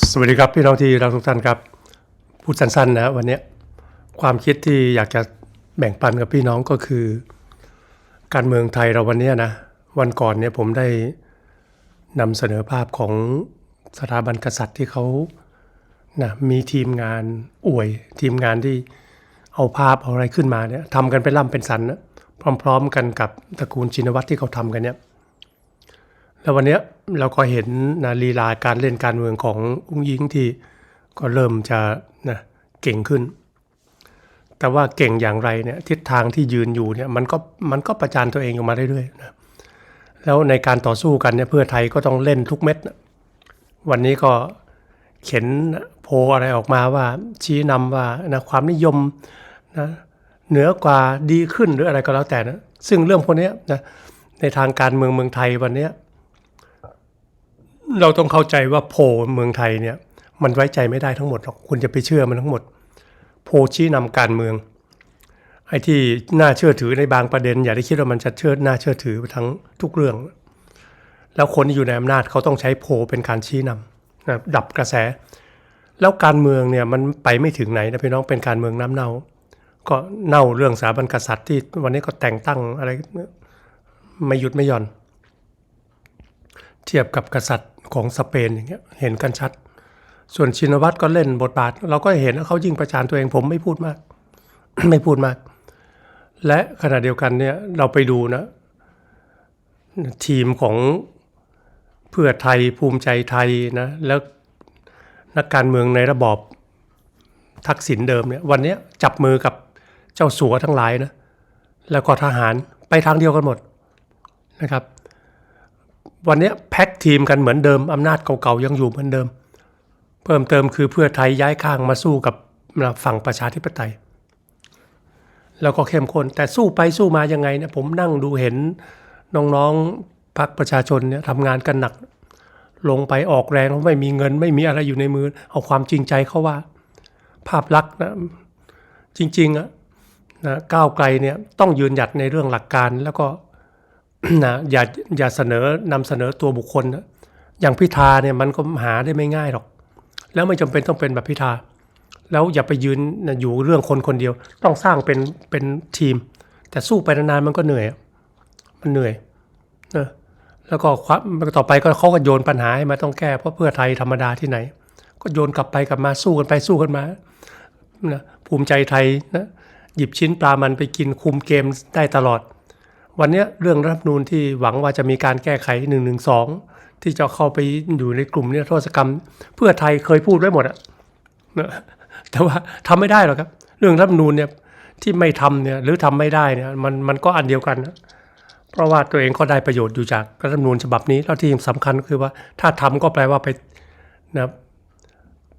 สวัสดีครับพี่น้องที่รักทุกท่านครับ พูดสั้นๆนะวันนี้ความคิดที่อยากจะแบ่งปันกับพี่น้องก็คือ การเมืองไทยเราวันนี้นะวันก่อนเนี่ยผมได้นำเสนอภาพของสถาบันกษัตริย์ที่เขานะมีทีมงานอวย ทีมงานที่เอาภาพเอาอะไรขึ้นมาเนี่ยทำกันเป็นล่ำเป็นสันนะพร้อม ๆ กันกับตระกูลชินวัตรที่เขาทำกันเนี่ย แล้ววันนี้เราก็เห็นนะลีลาการเล่นการเมืองของอุ้งยิงที่ก็เริ่มจะนะเก่งขึ้น แต่ว่าเก่งอย่างไรเนี่ยทิศทางที่ยืนอยู่เนี่ยมันก็มันก็ประจานตัวเองออกมาเรื่อยๆนะแล้วในการต่อสู้กันเนี่ยเพื่อไทยก็ต้องเล่นทุกเม็ดนะวันนี้ก็เข็นโพอะไรออกมาว่าชี้นำว่านะความนิยมนะเหนือกว่าดีขึ้นหรืออะไรก็แล้วแต่นะซึ่งเรื่องพวกนี้นะในทางการเมืองเมืองไทยวันนี้ เราต้องเข้าใจว่าโพเมืองไทยเนี่ย มันไว้ใจไม่ได้ทั้งหมดหรอกคุณจะไปเชื่อมันทั้งหมด โพชี้นำการเมือง ไอ้ที่น่าเชื่อถือในบางประเด็น อย่าได้คิดว่ามันจะเชื่อน่าเชื่อถือไปทั้งทุกเรื่อง แล้วคนที่อยู่ในอำนาจเขาต้องใช้โพเป็นการชี้นำนะดับกระแส แล้วการเมืองเนี่ยมันไปไม่ถึงไหนนะพี่น้องเป็นการเมืองน้ำเน่า ก็เน่าเรื่องสถาบันกษัตริย์ที่วันนี้ก็แต่งตั้งอะไรไม่หยุดไม่หย่อน เทียบกับกษัตริย์ ของสเปนอย่างเงี้ยเห็นกันชัด ส่วนชินวัตรก็เล่นบทบาท เราก็เห็นว่าเขายิ่งประจานตัวเองผมไม่พูดมาก ไม่พูดมาก และขณะเดียวกันเนี่ยเราไปดูนะ ทีมของเพื่อไทยภูมิใจไทยนะแล้วนักการเมืองในระบอบทักษิณเดิมเนี่ยวันนี้จับมือกับเจ้าสัวทั้งหลายนะแล้วก็ทหารไปทางเดียวกันหมดนะครับ วันนี้แพ็ก ทีมกันเหมือนเดิมอำนาจเก่าๆยังอยู่เหมือนเดิม เพิ่มเติมคือเพื่อไทยย้ายข้างมาสู้กับฝั่งประชาธิปไตย แล้วก็เข้มข้นแต่สู้ไปสู้มายังไงเนี่ยผมนั่งดูเห็นน้องๆพรรคประชาชนเนี่ยทำงานกันหนัก ลงไปออกแรงแล้วไม่มีเงิน ไม่มีอะไรอยู่ในมือ เอาความจริงใจเขาว่า ภาพลักษณ์นะจริงๆอะนะก้าวไกลเนี่ยต้องยืนหยัดในเรื่องหลักการแล้วก็ นะอย่าอย่าเสนอนำเสนอตัวบุคคลนะอย่างพิธาเนี่ยมันก็หาได้ไม่ง่ายหรอก แล้วไม่จำเป็นต้องเป็นแบบพิธา แล้วอย่าไปยืนนะอยู่เรื่องคนคนเดียว ต้องสร้างเป็นเป็นทีม แต่สู้ไปนานๆมันก็เหนื่อย มันเหนื่อยนะแล้วก็ควัต่อไปก็เขาก็โยนปัญหาให้มาต้องแก้เพราะเพื่อไทยธรรมดาที่ไหน ก็โยนกลับไปกลับมาสู้กันไปสู้กันมานะภูมิใจไทยนะหยิบชิ้นปลามันไปกินคุมเกมได้ตลอด วันนี้เรื่องรัฐมนูญที่หวังว่าจะมีการแก้ไข1นึที่จะเข้าไปอยู่ในกลุ่มนิรโทษกรรม เพื่อไทยเคยพูดไว้หมดอะแต่ว่าทำไม่ได้หรอกครับ เรื่องรัฐมนูญเนี่ยที่ไม่ทำเนี่ยหรือทำไม่ได้เนี่ยมันมันก็อันเดียวกันนะเพราะว่าตัวเองก็ได้ประโยชน์อยู่จากรัฐธรรมนูญฉบับนี้แล้วที่สำคัญคือว่าถ้าทำก็แปลว่าไปนะ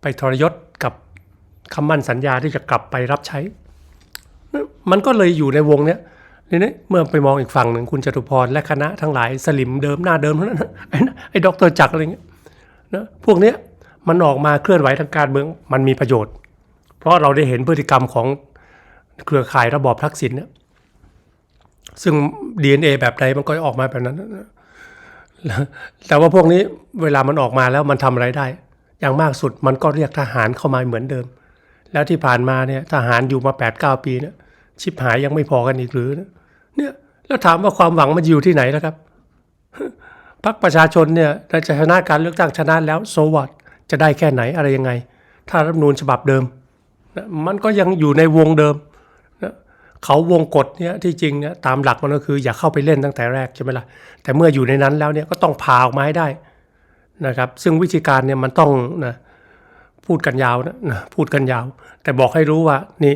ไปทรยศกับคำมั่นสัญญาที่จะกลับไปรับใช้ มันก็เลยอยู่ในวงเนี้ย ทีนี้เมื่อไปมองอีกฝั่งหนึ่งคุณจตุพรและคณะทั้งหลายสลิมเดิมหน้าเดิมเท่านั้นไอ้นะไอ้ดรจักรอะไรเงี้ยนะพวกเนี้ยมันออกมาเคลื่อนไหวทางการเมืองมันมีประโยชน์ เพราะเราได้เห็นพฤติกรรมของเครือข่ายระบอบทักษิณเนี่ยซึ่ง DNA แบบใดมันก็ออกมาแบบนั้น แต่ว่าพวกนี้เวลามันออกมาแล้วมันทำอะไรได้ อย่างมากสุดมันก็เรียกทหารเข้ามาเหมือนเดิม แล้วที่ผ่านมาเนี่ยทหารอยู่มา8ปดเปีเนี่ย ชิบหายยังไม่พอกันอีกหรือ เนี่ยแล้วถามว่าความหวังมันอยู่ที่ไหนแล้วครับพรรคประชาชนเนี่ยจะชนะการเลือกตั้งชนะแล้วโซวัตจะได้แค่ไหนอะไรยังไง ถ้ารัฐมนูญฉบับเดิมนะมันก็ยังอยู่ในวงเดิมนะเขาวงกฎเนี่ยที่จริงเนี่ยตามหลักมันก็คืออย่าเข้าไปเล่นตั้งแต่แรกใช่ไหมล่ะแต่เมื่ออยู่ในนั้นแล้วเนี่ยก็ต้องพาออกมาให้ได้นะครับ ซึ่งวิธีการเนี่ยมันต้องนะพูดกันยาวนะนะพูดกันยาว แต่บอกให้รู้ว่านี่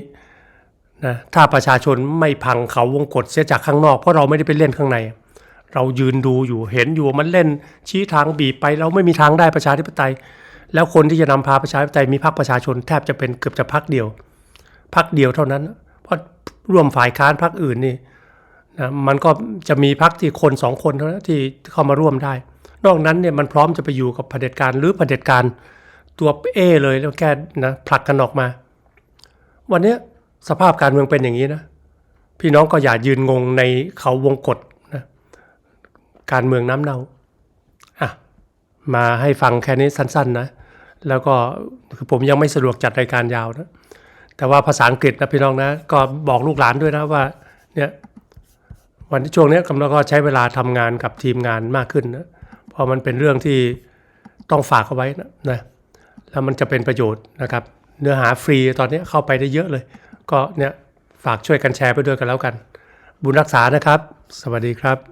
นะถ้าประชาชนไม่พังเขาวงกฎเสียจากข้างนอก เพราะเราไม่ได้ไปเล่นข้างใน เรายืนดูอยู่เห็นอยู่มันเล่น ชี้ทางบีบไปเราไม่มีทางได้ประชาธิปไตย แล้วคนที่จะนำพาประชาธิปไตยมีพรรคประชาชนแทบจะเป็นเกือบจะพรรคเดียวพรรคเดียวเท่านั้น เพราะร่วมฝ่ายค้านพรรคอื่นนี่นะมันก็จะมีพรรคที่คนสองคนเท่านั้นที่เข้ามาร่วมได้ นอกนั้นเนี่ยมันพร้อมจะไปอยู่กับเผด็จการหรือเผด็จการตัวเอเลยแล้วแค่นะผลักกันออกมา วันนี้ สภาพการเมืองเป็นอย่างนี้นะ พี่น้องก็อย่ายืนงงในเขาวงกฏนะการเมืองน้ำเน่าอะมาให้ฟังแค่นี้สั้น ๆ นะ แล้วก็คือผมยังไม่สะดวกจัดรายการยาวนะ แต่ว่าภาษาอังกฤษนะพี่น้องนะ ก็บอกลูกหลานด้วยนะว่าเนี่ยวันที่ช่วงนี้กำลังก็ใช้เวลาทำงานกับทีมงานมากขึ้นนะเพราะมันเป็นเรื่องที่ต้องฝากเอาไว้นะนะแล้วมันจะเป็นประโยชน์นะครับ เนื้อหาฟรีตอนนี้เข้าไปได้เยอะเลย ก็เนี่ยฝากช่วยกันแชร์ไปด้วยกันแล้วกัน บุญรักษานะครับ สวัสดีครับ